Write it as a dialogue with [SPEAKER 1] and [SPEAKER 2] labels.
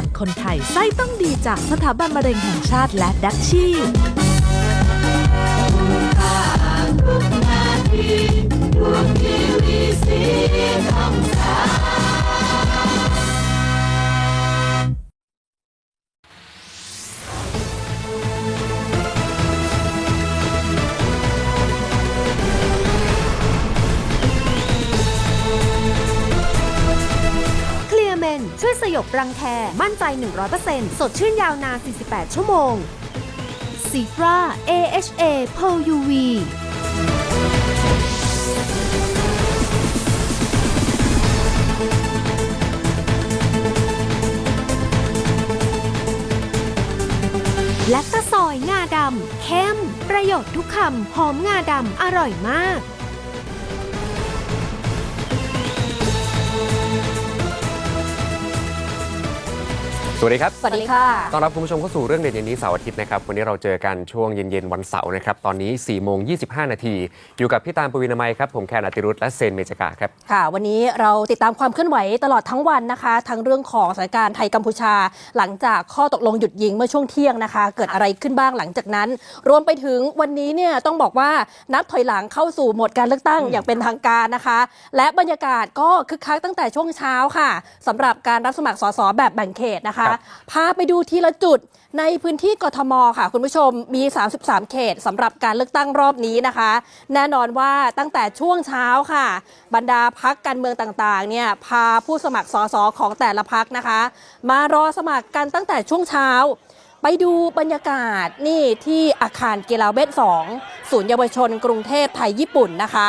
[SPEAKER 1] านคนไทยไส้ต้องดีจากสถาบันมะเร็งแห่งชาติและดัชชี่
[SPEAKER 2] ช่วยสยบรังแค มั่นใจ 100%สดชื่นยาวนาน 48 ชั่วโมง
[SPEAKER 1] สีฟรา AHA Pearl UV
[SPEAKER 2] และตะซอยงาดำเข้ม ประโยชน์ทุกคำ หอมงาดำ อร่อยมาก
[SPEAKER 3] สวัสดีครับ
[SPEAKER 4] สวัสดีค่ะ
[SPEAKER 3] ต้อนรับคุณผู้ชมเข้าสู่เรื่องเด่นเย็นนี้เสาร์อาทิตย์นะครับ วันนี้เราเจอกันช่วงเย็นๆวันเสาร์นะครับ ตอนนี้4โมง25นาที อยู่กับพี่ตามปวีนามัยครับ ผมแคนอติรุธและเซนเมจกาครับ
[SPEAKER 4] ค่ะ วันนี้เราติดตามความเคลื่อนไหวตลอดทั้งวันนะคะ ทั้งเรื่องของสถานการณ์ไทยกัมพูชา หลังจากข้อตกลงหยุดยิงเมื่อช่วงเที่ยงนะคะ เกิดอะไรขึ้นบ้างหลังจากนั้น รวมไปถึงวันนี้เนี่ยต้องบอกว่านับถอยหลังเข้าสู่โหมดการเลือกตั้งอย่างเป็นทางการนะคะ และบรรยากาศก็คึกคักตั้งแต่ช่วงเช้าค่ะสำหรับการรับสมัครสสแบบแบ่งเขตนะคะ
[SPEAKER 3] ครับ
[SPEAKER 4] พาไปดูทีละจุดในพื้นที่กทมค่ะ คุณผู้ชมมี 33 เขตสำหรับการเลือกตั้งรอบนี้นะคะ แน่นอนว่าตั้งแต่ช่วงเช้าค่ะ บรรดาพักการเมืองต่างๆเนี่ยพาผู้สมัครสสของแต่ละพักนะคะ มารอสมัครกันตั้งแต่ช่วงเช้าไปดูบรรยากาศนี่ที่อาคารกีฬาเวท2ศูนย์เยาวชนกรุงเทพไทยญี่ปุ่นนะคะ